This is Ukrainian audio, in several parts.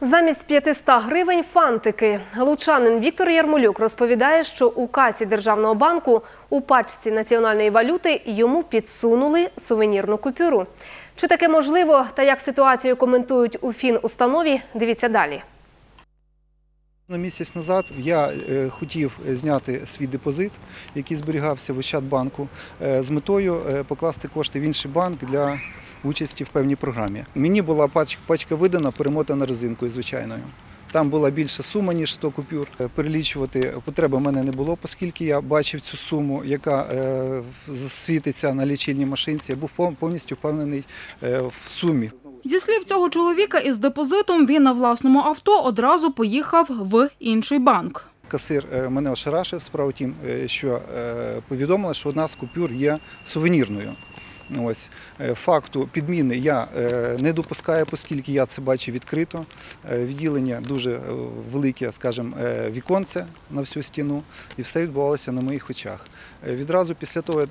Замість 500 гривень фантики. Лучанин Віктор Ярмолюк розповідає, що у касі Державного банку у пачці національної валюти йому підсунули сувенірну купюру. Чи таке можливо та як ситуацію коментують у фінустанові, дивіться далі. Місяць назад я е, хотів зняти свій депозит, який зберігався в Ощадбанку, е, з метою е, покласти кошти в інший банк для участі в певній програмі. Мені була пач- пачка видана, перемотана резинкою звичайною. Там була більша сума, ніж 100 купюр. Е, Перелічувати потреби в мене не було, оскільки я бачив цю суму, яка е, засвітиться на лічильній машинці. Я був пов- повністю впевнений е, в сумі. Зі слів цього чоловіка із депозитом, він на власному авто одразу поїхав в інший банк. Касир мене ошарашив. Справа тім, що повідомили, що одна з купюр є сувенірною. Ось Е, факту підміни я е, не допускаю, оскільки я це бачив відкрито. Е, Відділення дуже велике, скажімо, віконце на всю стіну, і все відбувалося на моїх очах. Відразу після того я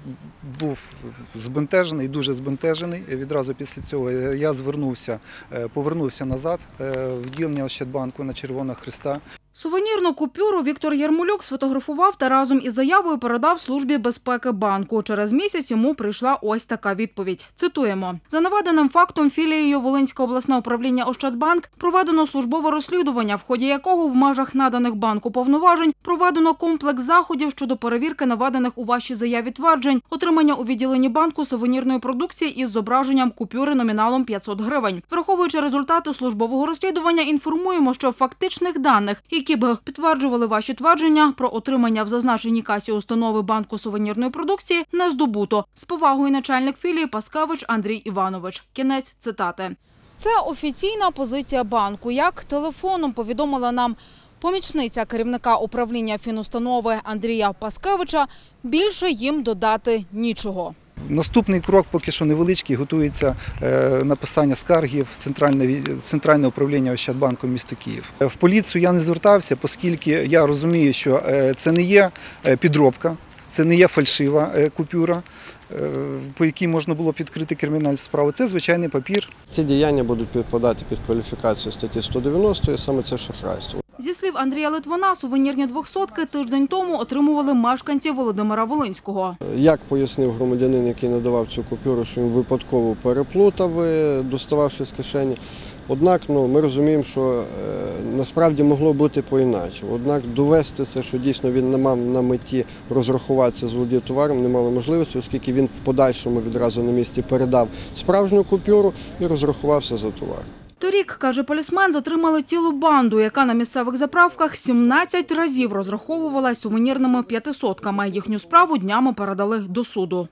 був збентежений, дуже збентежений. Відразу після цього я звернувся, повернувся назад в відділення Ощадбанку на Червоного Христа. Сувенірну купюру Віктор Ярмолюк сфотографував та разом із заявою передав службі безпеки банку. Через місяць йому прийшла ось така відповідь. Цитуємо: за наведеним фактом філією Волинського обласного управління Ощадбанк проведено службове розслідування, в ході якого в межах наданих банку повноважень проведено комплекс заходів щодо перевірки наведених у вашій заяві тверджень, отримання у відділенні банку сувенірної продукції із зображенням купюри номіналом 500 гривень. Враховуючи результати службового розслідування, інформуємо, що фактичних даних, які б підтверджували ваші твердження про отримання в зазначеній касі установи банку сувенірної продукції, не здобуто. З повагою начальник філії Паскевич Андрій Іванович. Кінець цитати. Це офіційна позиція банку. Як телефоном повідомила нам помічниця керівника управління фінустанови Андрія Паскевича, більше їм додати нічого. Наступний крок поки що невеличкий, готується е, написання скарги в центральне, центральне управління Ощадбанку міста Київ. Е, В поліцію я не звертався, оскільки я розумію, що е, це не є підробка, це не є фальшива купюра, по якій можна було б відкрити кримінальну справу. Це звичайний папір. Ці діяння будуть підпадати під кваліфікацію статті 190, і саме це шахрайство. Зі слів Андрія Литвина, сувенірні двохсотки тиждень тому отримували мешканці Володимира Волинського. Як пояснив громадянин, який надавав цю купюру, що він випадково переплутав, е, достававши з кишені. Однак ну, ми розуміємо, що е, насправді могло бути по-іначе. Однак довести це, що дійсно він не мав на меті розрахуватися з володіє товаром, не мали можливості, оскільки він в подальшому відразу на місці передав справжню купюру і розрахувався за товар. Торік, каже полісмен, затримали цілу банду, яка на місцевих заправках 17 разів розраховувала сувенірними п'ятисотками. Їхню справу днями передали до суду.